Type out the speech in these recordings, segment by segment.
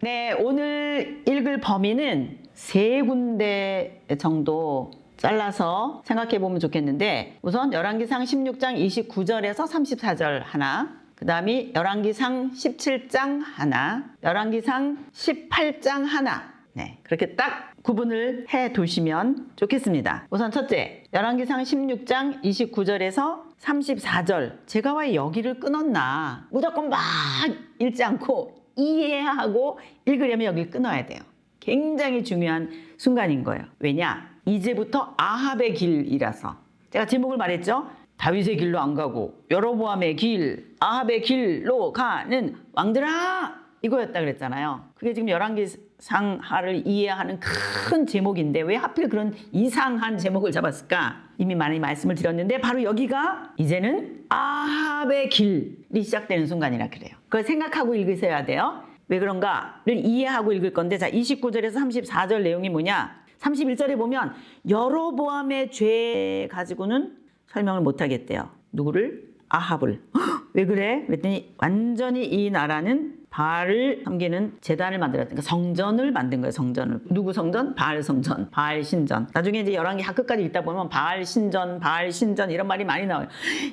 네, 오늘 읽을 범위는 세 군데 정도 잘라서 생각해 보면 좋겠는데 우선 열왕기상 16장 29절에서 34절 하나 그 다음이 열왕기상 17장 하나 열왕기상 18장 하나 네, 그렇게 딱 구분을 해 두시면 좋겠습니다. 우선 첫째, 열왕기상 16장 29절에서 34절. 제가 왜 여기를 끊었나? 무조건 막 읽지 않고 이해하고 읽으려면 여기를 끊어야 돼요. 굉장히 중요한 순간인 거예요. 왜냐? 이제부터 아합의 길이라서. 제가 제목을 말했죠? 다윗의 길로 안 가고 여로보암의 길, 아합의 길로 가는 왕들아! 이거였다 그랬잖아요. 그게 지금 열왕기상하를 이해하는 큰 제목인데 왜 하필 그런 이상한 제목을 잡았을까? 이미 많이 말씀을 드렸는데 바로 여기가 이제는 아합의 길이 시작되는 순간이라 그래요. 그걸 생각하고 읽으셔야 돼요. 왜 그런가를 이해하고 읽을 건데 자 29절에서 34절 내용이 뭐냐? 31절에 보면 여로보암의 죄 가지고는 설명을 못 하겠대요. 누구를? 아합을. 헉, 왜 그래? 그랬더니 완전히 이 나라는 바알을 섬기는 재단을 만들었다. 그러니까 성전을 만든 거예요. 성전을. 누구 성전? 바알 성전, 바알 신전. 나중에 이제 열왕기 하끝까지 읽다 보면 바알 신전, 바알 신전 이런 말이 많이 나와요.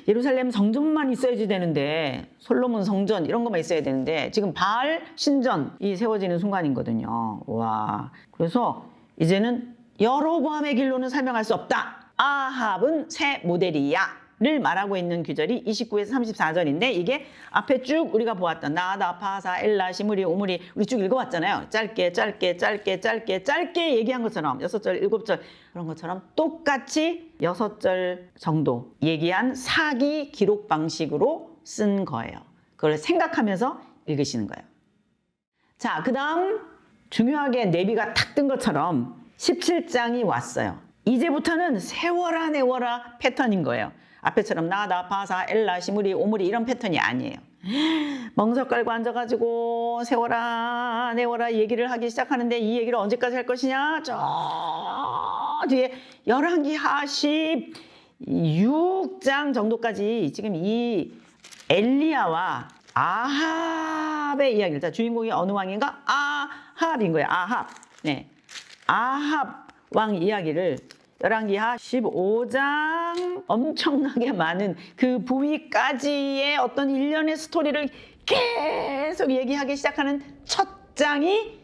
예루살렘 성전만 있어야지 되는데 솔로몬 성전 이런 것만 있어야 되는데 지금 바알 신전이 세워지는 순간이거든요. 와. 그래서 이제는 여로보암의 길로는 설명할 수 없다. 아합은 새 모델이야. 를 말하고 있는 규절이 29에서 34절인데 이게 앞에 쭉 우리가 보았던 나다 파사 엘라 시무리 오무리 우리 쭉 읽어왔잖아요. 짧게 짧게 짧게 짧게 짧게 얘기한 것처럼 여섯 절 일곱 절 그런 것처럼 똑같이 여섯 절 정도 얘기한 사기 기록 방식으로 쓴 거예요. 그걸 생각하면서 읽으시는 거예요. 자, 그 다음 중요하게 내비가 탁 뜬 것처럼 17장이 왔어요. 이제부터는 세워라 내워라 패턴인 거예요. 앞에처럼 나다 파사 엘라 시무리 오무리 이런 패턴이 아니에요. 멍석 깔고 앉아가지고 세워라 내워라 얘기를 하기 시작하는데 이 얘기를 언제까지 할 것이냐? 저 뒤에 열왕기 하 16장 정도까지 지금 이 엘리야와 아합의 이야기를 자 주인공이 어느 왕인가? 아합인 거예요. 아합. 네. 아합 왕 이야기를 열왕기하 15장 엄청나게 많은 그 부위까지의 어떤 일련의 스토리를 계속 얘기하기 시작하는 첫 장이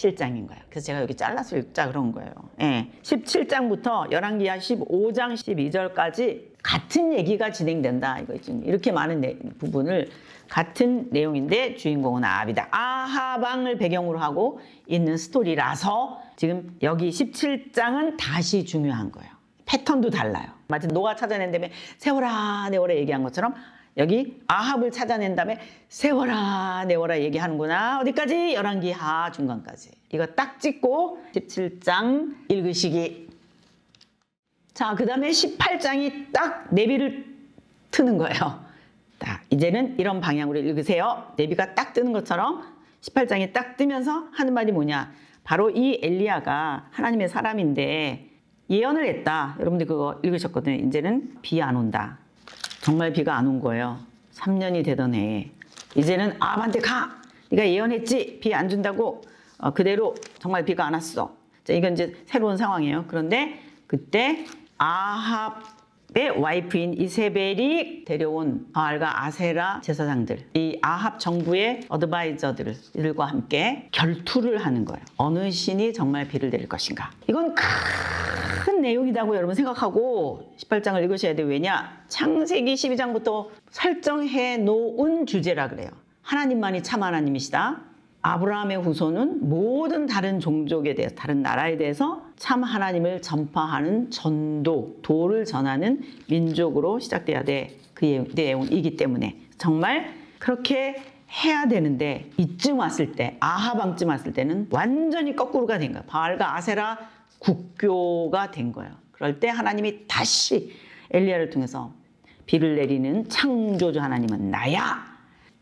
17장인 거예요. 그래서 제가 여기 잘라서 읽자 그런 거예요. 예. 17장부터 열왕기하 15장 12절까지 같은 얘기가 진행된다. 이거 지금 이렇게 많은 내- 부분을 같은 내용인데 주인공은 아합이다. 아하방을 배경으로 하고 있는 스토리라서 지금 여기 17장은 다시 중요한 거예요. 패턴도 달라요. 마치 노아 찾아낸 다음에 세워라 내워라 얘기한 것처럼 여기 아합을 찾아낸 다음에 세워라 내워라 얘기하는구나. 어디까지? 열왕기하 중간까지. 이거 딱 찍고 17장 읽으시기. 자, 그 다음에 18장이 딱 내비를 트는 거예요. 자, 이제는 이런 방향으로 읽으세요. 내비가 딱 뜨는 것처럼 18장이 딱 뜨면서 하는 말이 뭐냐. 바로 이 엘리야가 하나님의 사람인데 예언을 했다. 여러분들 그거 읽으셨거든요. 이제는 비 안 온다. 정말 비가 안 온 거예요. 3년이 되던 해에. 이제는 아합한테 가! 네가 예언했지? 비 안 준다고. 어, 그대로 정말 비가 안 왔어. 자, 이건 이제 새로운 상황이에요. 그런데 그때 아합 의 와이프인 이세벨이 데려온 바알과 아세라 제사장들, 이 아합 정부의 어드바이저들과 함께 결투를 하는 거예요. 어느 신이 정말 비를 내릴 것인가. 이건 큰 내용이라고 여러분 생각하고 18장을 읽으셔야 돼요. 왜냐? 창세기 12장부터 설정해 놓은 주제라 그래요. 하나님만이 참 하나님이시다. 아브라함의 후손은 모든 다른 종족에 대해서 다른 나라에 대해서 참 하나님을 전파하는 전도 도를 전하는 민족으로 시작돼야 돼. 그 내용이기 때문에 정말 그렇게 해야 되는데 이쯤 왔을 때 아하방쯤 왔을 때는 완전히 거꾸로가 된 거야. 바알과 아세라 국교가 된 거예요. 그럴 때 하나님이 다시 엘리야를 통해서 비를 내리는 창조주 하나님은 나야.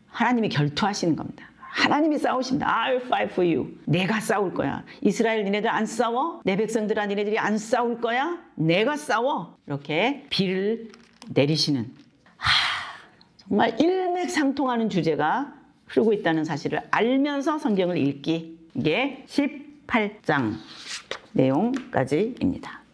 하나님이 결투하시는 겁니다. 하나님이 싸우십니다. I'll fight for you. 내가 싸울 거야. 이스라엘 니네들 안 싸워? 내 백성들아 니네들이 안 싸울 거야? 내가 싸워. 이렇게 비를 내리시는 하, 정말 일맥상통하는 주제가 흐르고 있다는 사실을 알면서 성경을 읽기. 이게 18장 내용까지입니다.